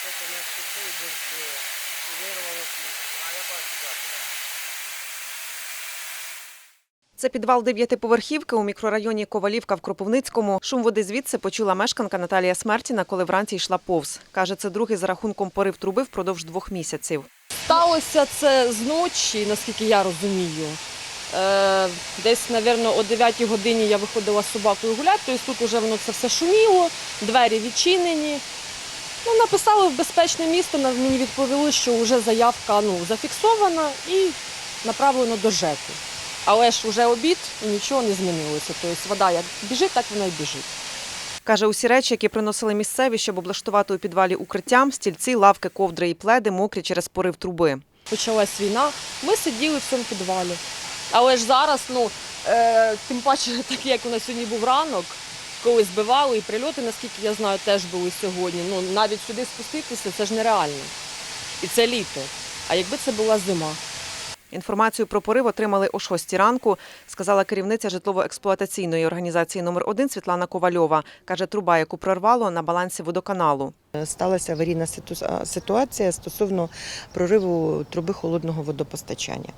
Що-то на щиту більше і вирвало ключ. А я бачу, бачу. Це підвал дев'ятиповерхівки у мікрорайоні Ковалівка в Кропивницькому. Шум води звідси почула мешканка Наталія Смертіна, коли вранці йшла повз. Каже, це другий за рахунком порив труби впродовж двох місяців. Сталося це зночі, наскільки я розумію. Е, десь, мабуть, о 9 годині я виходила з собакою гуляти, тобто тут вже воно це все шуміло, двері відчинені. Ну, написали в безпечне місто, на- мені відповіли, що вже заявка ну, зафіксована і направлено до ЖЕКу. Але ж вже обід і нічого не змінилося. Тобто вода як біжить, так вона і біжить. Каже, усі речі, які приносили місцеві, щоб облаштувати у підвалі укриттям, стільці, лавки, ковдри і пледи, мокрі через порив труби. почалась війна, ми сиділи в цьому підвалі. Але ж зараз, ну, е, тим паче, так як у нас сьогодні був ранок, коли збивали, і прильоти, наскільки я знаю, теж були сьогодні. Ну, навіть сюди спуститися це ж нереально. І це літо. А якби це була зима. Інформацію про порив отримали о 6 ранку, сказала керівниця житлово-експлуатаційної організації номер 1 Світлана Ковальова. Каже, труба, яку прорвало на балансі водоканалу. Сталася аварійна ситуація стосовно прориву труби холодного водопостачання.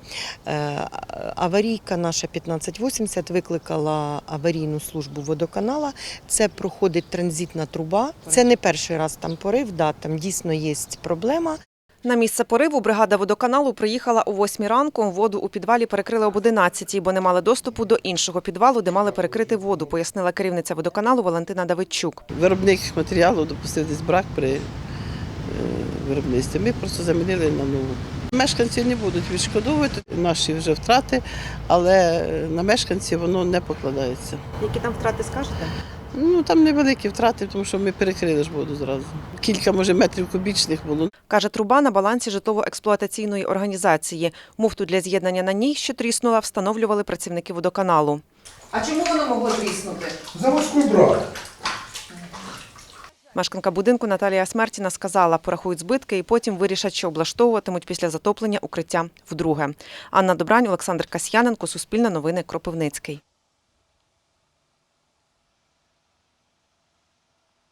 Е, Аварійка наша 1580 викликала аварійну службу водоканала. Це проходить транзитна труба. Це не перший раз там порив, да, там дійсно є проблема. На місце пориву бригада водоканалу приїхала о 8 ранку. Воду у підвалі перекрили об 11, бо не мали доступу до іншого підвалу, де мали перекрити воду, пояснила керівниця водоканалу Валентина Давидчук. Виробник матеріалу допустив десь брак при е, виробництві. Ми просто замінили на нову. Мешканці не будуть відшкодовувати наші вже втрати, але на мешканців воно не покладається. Які там втрати скажете? Ну там невеликі втрати, тому що ми перекрили ж воду зразу. Кілька, може, метрів кубічних було. Каже, труба на балансі житлово-експлуатаційної організації. Муфту для з'єднання на ній, що тріснула, встановлювали працівники водоканалу. А чому воно могло тріснути? Заводський брак. Мешканка будинку Наталія Смертіна сказала, порахують збитки і потім вирішать, що облаштовуватимуть після затоплення укриття вдруге. Анна Добрань, Олександр Касьяненко, Суспільне новини, Кропивницький.